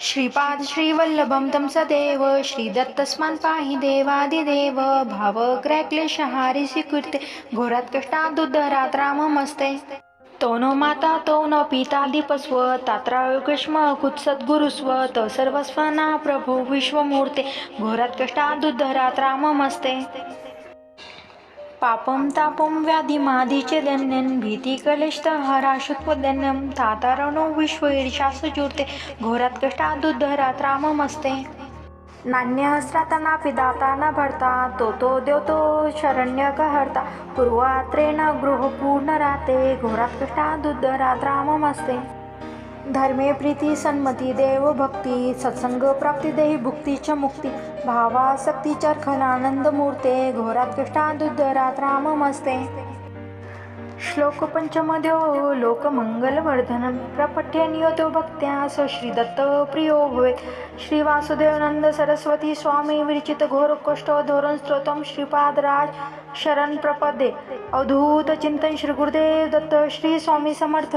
श्रीपाद श्रीवल्लभम तं सदेव श्रीदत्तस्मान् पाहि देवादिदेव भावग्रक्लेशहारि स्वीकृते घोरात् कष्टादुद्धरात् राममस्ते तो नो माता तो न पिता दीपस्व तात्रायुगश्म कुत्सद्गुरुस्व त सर्वस्वना प्रभो विश्वमूर्ते। घोरात् कष्टादुद्धरात् राममस्ते पापं तापं व्याधिमादिचेदन्यं भीतिकलिष्टहराशुत्वदन्यं तातारणो विश्वईर्षासुजूर्ते घोरात् कष्टादुद्धरात् राममस्ते नान्यहस्राता दाता न भर्ता तो तो द्योतो शरण्यकहर्ता, पूर्वात्रेण गृहपूर्णराते घोरात् कष्टादुद्धरात् राममस्ते धर्मे प्रीती सन्मती देव भक्ती सत्संग प्राप्ती देही भुक्ती च मुक्ती। भावासक्ती चरखलानंदमूर्ते घोरात कष्टादुद्धरात राममस्ते। श्लोक पंचमध्यो लोकमंगलवर्धनं प्रपठ्य नियतो भक्त्या स श्रीदत्त प्रियो भवेत् श्रीवासुदेवनंद सरस्वती स्वामी विरचित घोर कष्ट धोरण स्तोत्रम श्रीपादराज शरण प्रपदे। अवधूत चिंतन श्री गुरुदेव दत्त, श्री स्वामी समर्थ।